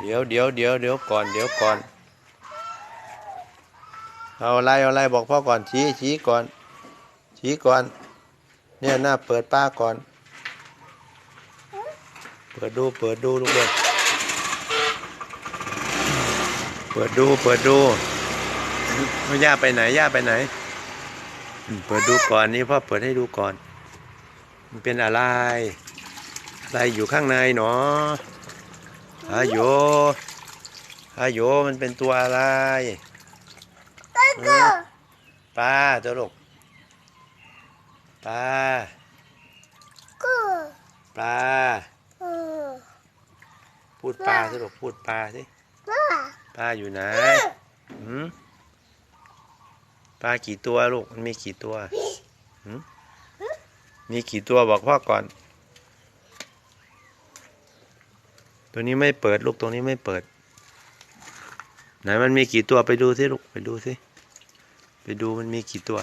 เดี๋ยวเดี๋ยวเดี๋ยวเดี๋ยวก่อนเดี๋ยวก่อน เอาอะไรเอาอะไรบอกพ่อก่อนชี้ชี้ก่อน ชี้ก่อน เนี่ยหน้าเปิดป้าก่อน เปิดดูเปิดดูลูกเด็กเปิดดูเปิดดูไม่ย่าไปไหนย่าไปไหน เปิดดูก่อนนี่พ่อเปิดให้ดูก่อน มันเป็นอะไร อะไรอยู่ข้างในเนาะ อาโยอาโยมันเป็นตัวอะไรฮะปลาตัวลูกปลาปลาพูดปลาสิลูกพูดปลาสิปลาอยู่ไหนหืมปลากี่ตัวลูกมันมีกี่ตัวหืมมีกี่ตัวบอกพ่อก่อน ตัวนี้ไม่เปิดลูกตัวนี้ไม่เปิด ไหนมันมีกี่ตัวไปดูสิลูกไปดูสิไปดูมันมีกี่ตัว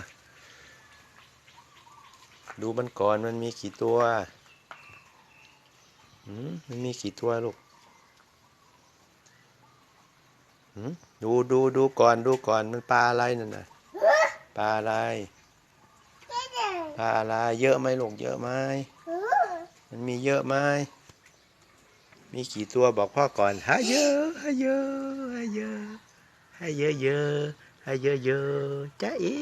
ดูมันก่อนมันมีกี่ตัวหืมมันมีกี่ตัวลูกหืมดูดูดูก่อนดูก่อนมันปลาอะไรนั่นน่ะปลาอะไรปลาอะไรเยอะไหมลูกเยอะไหมมันมีเยอะไหม มีกี่ตัวบอกพ่อก่อนหาเยอะหาเยอะหาเยอะให้เยอะเยอะให้เยอะเยอะจ้าอี